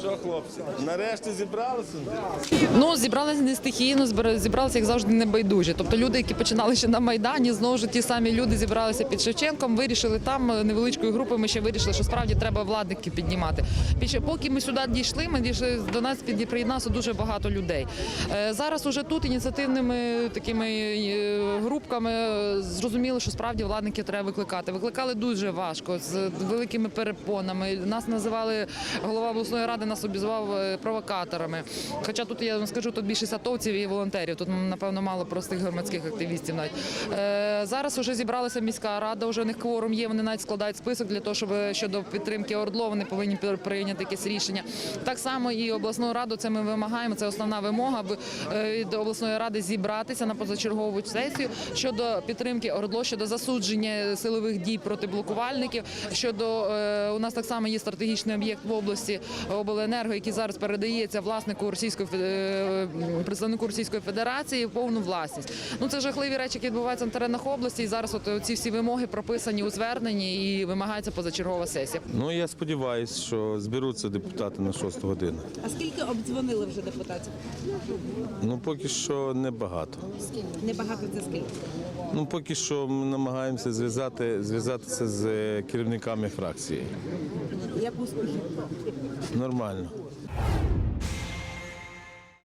Що, хлопці, нарешті зібралися? Ну, зібралися не стихійно, зібралися, як завжди, небайдужі. Тобто люди, які починали ще на Майдані, знову ж ті самі люди зібралися під Шевченком, вирішили там е, невеличкою групою. Ми ще вирішили, що справді треба владників піднімати. Поки ми сюди дійшли, ми дійшли до нас під приєднався дуже багато людей. Е, Зараз уже тут ініціативними такими е, групками зрозуміли, що справді владників треба викликати. Викликали дуже важко з великими перепонами. Нас називали голова обласної ради, нас обізвав е, провокаторами. Хоча тут я вам скажу, тут більше сатовців і волонтерів. Тут напевно мало простих громадських активістів. Навіть е, зараз вже зібралася міська рада. Вже у них кворум є. Вони навіть складають список для того, щоб щодо підтримки Ордло вони повинні прийняти якесь рішення. Так само і обласну раду. Це ми вимагаємо. Це основна вимога, е, від обласної ради зібратися на позачергову сесію щодо підтримки Ордло, щодо засудження силових дій проти блокувальників. Щодо е, у нас так само є стратегічний об'єкт в області обленерго, який зараз передається власнику російської е, представнику Російської Федерації в повну власність. Ну це жахливі речі, які відбуваються на теренах області. І зараз от ці всі вимоги прописані у зверненні і вимагається позачергова сесія. Ну я сподіваюся, що зберуться депутати на 6 годину. А скільки обдзвонили вже депутатів? Ну поки що небагато. Небагато це скільки. Ну поки що ми намагаємося зв'язати зв'язатися з е, керівниками фракції. Як успіхи? Нормально.